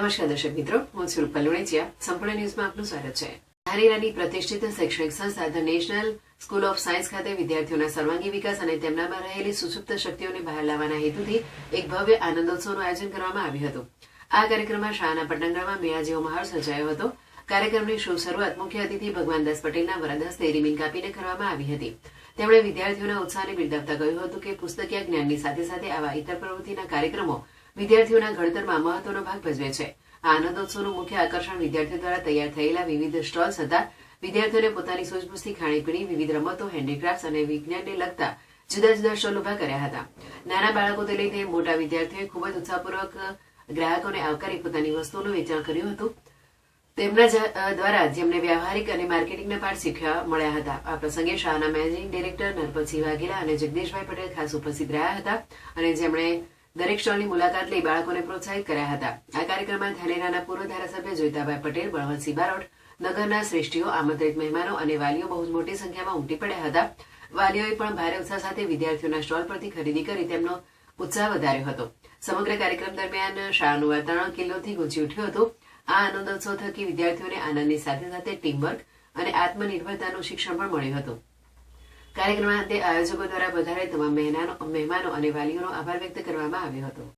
નમસ્કાર દર્શક મિત્રો, હું છું રૂપલ લુણેચિયા. સંપૂર્ણ ન્યૂઝમાં આપનું સ્વાગત છે. ધાનેરાની પ્રતિષ્ઠિત શૈક્ષણિક સંસ્થા the national school of science ખાતે વિદ્યાર્થીઓના સર્વાંગી વિકાસ અને તેમનામાં રહેલી સુસુપ્ત શક્તિઓને બહાર લાવવાના હેતુથી એક ભવ્ય આનંદોત્સવનું આયોજન કરવામાં આવ્યું હતું. આ કાર્યક્રમમાં શાળાના પટંગણામાં મેળા જેવો માહોલ સર્જાયો હતો. કાર્યક્રમની શુભ શરૂઆત મુખ્ય અતિથિ ભગવાનદાસ પટેલના વરદ હસ્તે રીબીન કાપીને કરવામાં આવી હતી. તેમણે વિદ્યાર્થીઓના ઉત્સાહને બિરદાવતા કહ્યું હતું કે પુસ્તકીય જ્ઞાનની સાથે સાથે આવા ઇતર પ્રવૃત્તિના કાર્યક્રમો વિદ્યાર્થીઓના ઘડતરમાં મહત્વનો ભાગ ભજવે છે. આ આનંદોત્સવનું મુખ્ય આકર્ષણ વિદ્યાર્થીઓ દ્વારા તૈયાર થયેલા વિવિધ સ્ટોલ્સ હતા. વિદ્યાર્થીઓને પોતાની સૂઝબૂછથી ખાણીપીણી, વિવિધ રમતો હેન્ડીક્રાફ્ટ અને વિજ્ઞાનને લગતા જુદા જુદા સ્ટોલ ઊભા કર્યા હતા. નાના બાળકોથી લઈને મોટા વિદ્યાર્થીઓએ ખૂબ જ ઉત્સાહપૂર્વક ગ્રાહકોને આવકારી પોતાની વસ્તુઓનું વેચાણ કર્યું હતું. તેમના દ્વારા જેમને વ્યવહારિક અને માર્કેટિંગના પાઠ શીખવા મળ્યા હતા. આ પ્રસંગે શાળાના મેનેજિંગ ડિરેક્ટર નરપતસિંહ વાઘેલા અને જગદીશભાઈ પટેલ ખાસ ઉપસ્થિત રહ્યા હતા અને જેમણે દરેક સ્ટોલની મુલાકાત લઈ બાળકોને પ્રોત્સાહિત કર્યા હતા. આ કાર્યક્રમમાં ધાનેરાના પૂર્વ ધારાસભ્ય જોઈતાભાઈ પટેલ બળવંતસિંહ બારોટ, નગરના શ્રેષ્ઠીઓ, આમંત્રિત મહેમાનો અને વાલીઓ બહુ જ મોટી સંખ્યામાં ઉમટી પડ્યા હતા. વાલીઓએ પણ ભારે ઉત્સાહ સાથે વિદ્યાર્થીઓના સ્ટોલ પરથી ખરીદી કરી તેમનો ઉત્સાહ વધાર્યો હતો. સમગ્ર કાર્યક્રમ દરમિયાન શાળાનું વાતાવરણ કિલ્લોથી ગુંજી ઉઠ્યું હતું. આ આનંદોત્સવ થકી વિદ્યાર્થીઓને આનંદની સાથે સાથે ટીમવર્ક અને આત્મનિર્ભરતાનું શિક્ષણ પણ મળ્યું હતું. કાર્યક્રમના અંતે આયોજકો દ્વારા વધારે તમામ મહેમાનો અને વાલીઓનો આભાર વ્યક્ત કરવામાં આવ્યો હતો.